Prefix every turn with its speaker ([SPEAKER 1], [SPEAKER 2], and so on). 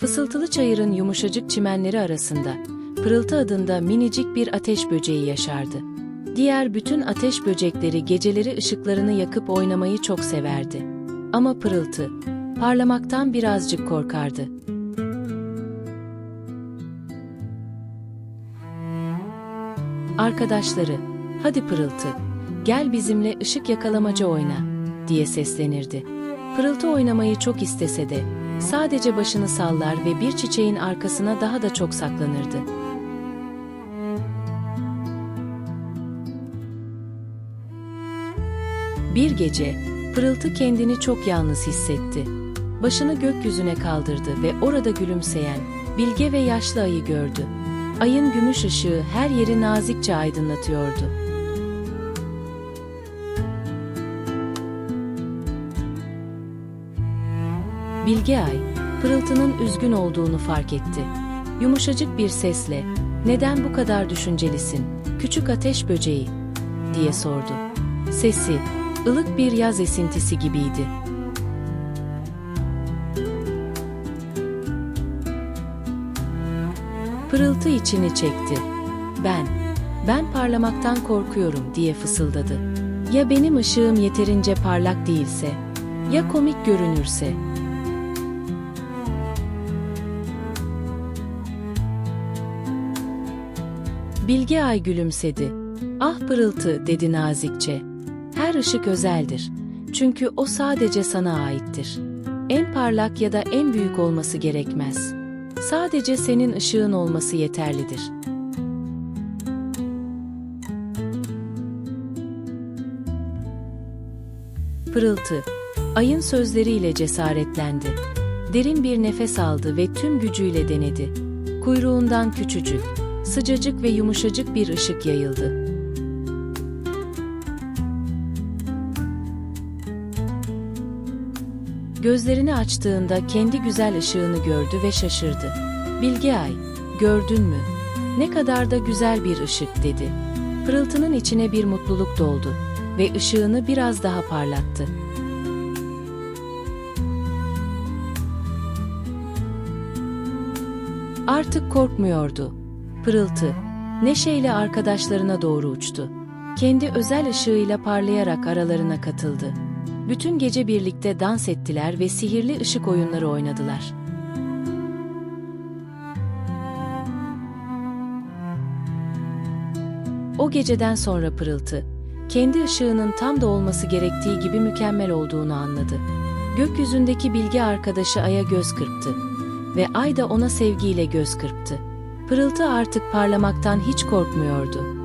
[SPEAKER 1] Fısıltılı çayırın yumuşacık çimenleri arasında, Pırıltı adında minicik bir ateş böceği yaşardı. Diğer bütün ateş böcekleri geceleri ışıklarını yakıp oynamayı çok severdi. Ama Pırıltı, parlamaktan birazcık korkardı. Arkadaşları, hadi Pırıltı, gel bizimle ışık yakalamaca oyna, diye seslenirdi. Pırıltı oynamayı çok istese de, sadece başını sallar ve bir çiçeğin arkasına daha da çok saklanırdı. Bir gece, Pırıltı kendini çok yalnız hissetti. Başını gökyüzüne kaldırdı ve orada gülümseyen, bilge ve yaşlı ayı gördü. Ayın gümüş ışığı her yeri nazikçe aydınlatıyordu. Bilge Ay, Pırıltı'nın üzgün olduğunu fark etti. Yumuşacık bir sesle, "Neden bu kadar düşüncelisin, küçük ateş böceği?" diye sordu. Sesi, ılık bir yaz esintisi gibiydi. Pırıltı içini çekti. Ben, ben parlamaktan korkuyorum diye fısıldadı. Ya benim ışığım yeterince parlak değilse, ya komik görünürse, Bilge Ay gülümsedi. Ah pırıltı dedi nazikçe. Her ışık özeldir. Çünkü o sadece sana aittir. En parlak ya da en büyük olması gerekmez. Sadece senin ışığın olması yeterlidir. Pırıltı, ayın sözleriyle cesaretlendi. Derin bir nefes aldı ve tüm gücüyle denedi. Kuyruğundan küçücük, sıcacık ve yumuşacık bir ışık yayıldı. Gözlerini açtığında kendi güzel ışığını gördü ve şaşırdı. Bilge Ay, gördün mü? Ne kadar da güzel bir ışık dedi. Pırıltının içine bir mutluluk doldu ve ışığını biraz daha parlattı. Artık korkmuyordu. Pırıltı, neşeyle arkadaşlarına doğru uçtu. Kendi özel ışığıyla parlayarak aralarına katıldı. Bütün gece birlikte dans ettiler ve sihirli ışık oyunları oynadılar. O geceden sonra Pırıltı, kendi ışığının tam da olması gerektiği gibi mükemmel olduğunu anladı. Gökyüzündeki bilgi arkadaşı Ay'a göz kırptı ve Ay da ona sevgiyle göz kırptı. Pırıltı artık parlamaktan hiç korkmuyordu.